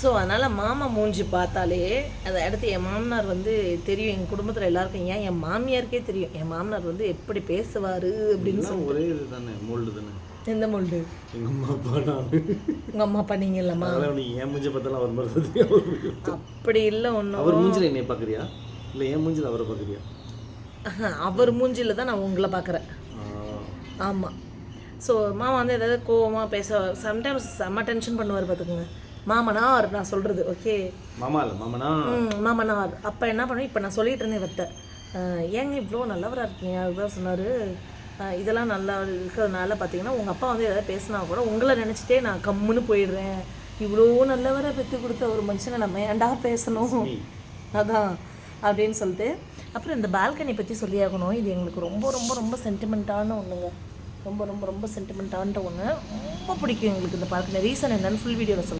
So அதனால் மாமா மூஞ்சி பார்த்தாலே அதை அடுத்து என் மாமனார் வந்து தெரியும். எங்கள் குடும்பத்தில் எல்லாருக்கும் ஏன் என் மாமியாருக்கே தெரியும். என் மாமனார் வந்து எப்படி பேசுவார் அப்படின்னு எல்லாம் ஒரே இது தானே மோல்டு தானே? எந்த மொல்டு எங்கள் அம்மா அப்பா நான். உங்கள் அம்மா பண்ணீங்கல்லம்மா அதெல்லாம் நீ என் மூஞ்ச பார்த்தாலும் அவர் மாதிரி? அப்படி இல்லை ஒன்றும் அவர் மூஞ்சில என்னைய பார்க்குறியா? இல்லை என் மூஞ்சில அவரை பார்க்குறியா? அவர் மூஞ்சில தான் நான் உங்களை பார்க்குறேன். ஆமாம் ஸோ மாமா வந்து ஏதாவது கோவமாக பேச சம்டைம்ஸ் செம்ம டென்ஷன் பண்ணுவார் பார்த்துக்குங்க. மாமனார் நான் சொல்கிறது ஓகே மாமா இல்லை மாமனா ம் மாமனார். அப்போ என்ன பண்ணுவேன் இப்போ நான் சொல்லிட்டு இருந்தேன் அஹ், ஏங்க இவ்வளோ நல்லவராக இருக்கீங்க? அதுதான் சொன்னார். இதெல்லாம் நல்லா இருக்கிறதுனால பார்த்தீங்கன்னா உங்கள் அப்பா வந்து ஏதாவது பேசினா கூட உங்களை நினச்சிட்டே நான் கம்முன்னு போயிடுறேன். இவ்வளோ நல்லவராக பெற்று கொடுத்த ஒரு மனுஷனை நம்ம ஏன்டா பேசணும்? அதான் அப்படின்னு சொல்லிட்டு. அப்புறம் இந்த பால்கனி பற்றி சொல்லியாகணும் இது எங்களுக்கு ரொம்ப ரொம்ப ரொம்ப சென்டிமெண்ட்டான ஒன்றுங்க ரொம்ப ரொம்ப ரொம்ப சென்டிமெண்ட்டான ஒன்று ரொம்ப பிடிக்கும் எங்களுக்கு இந்த பால்கனி. ரீசன் என்னன்னு ஃபுல் வீடியோவில் சொல்கிறேன்